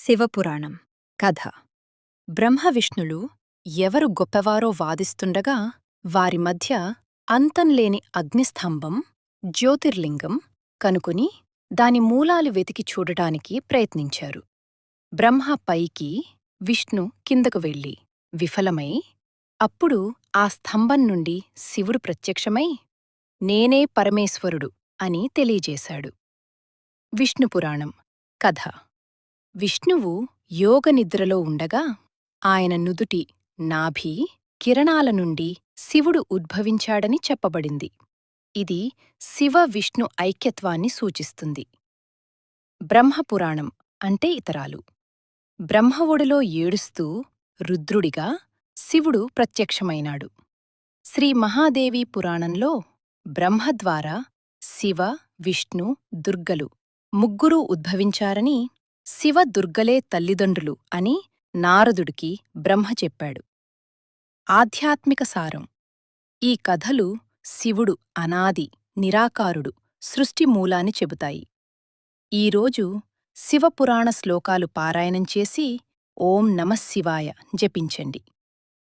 శివపురాణం. కథ. బ్రహ్మవిష్ణులు ఎవరు గొప్పవారో వాదిస్తుండగా వారి మధ్య అంతంలేని అగ్నిస్తంభం జ్యోతిర్లింగం కనుకుని దాని మూలాలు వెతికి చూడటానికి ప్రయత్నించారు. బ్రహ్మ పైకి విష్ణు కిందకు వెళ్ళి విఫలమై అప్పుడు ఆ స్తంభం నుండి శివుడు ప్రత్యక్షమై నేనే పరమేశ్వరుడు అని తెలియజేశాడు. విష్ణుపురాణం. కథ. విష్ణువు యోగనిద్రలో ఉండగా ఆయన నుదుటి నాభి కిరణాల నుండి శివుడు ఉద్భవించాడని చెప్పబడింది. ఇది శివ విష్ణు ఐక్యత్వాన్ని సూచిస్తుంది. బ్రహ్మపురాణం అంటే ఇతరాలు. బ్రహ్మఒడిలో ఏడుస్తూ రుద్రుడిగా శివుడు ప్రత్యక్షమైనాడు. శ్రీ మహాదేవి పురాణంలో బ్రహ్మ ద్వారా శివ విష్ణు దుర్గలు ముగ్గురూ ఉద్భవించారని శివ దుర్గలే తల్లిదండ్రులు అని నారదుడికి బ్రహ్మ చెప్పాడు. ఆధ్యాత్మిక సారం. ఈ కథలు శివుడు అనాది నిరాకారుడు సృష్టి మూలాన్ని చెబుతాయి. ఈరోజు శివపురాణ శ్లోకాలు పారాయణం చేసి ఓం నమఃశివాయ జపించండి.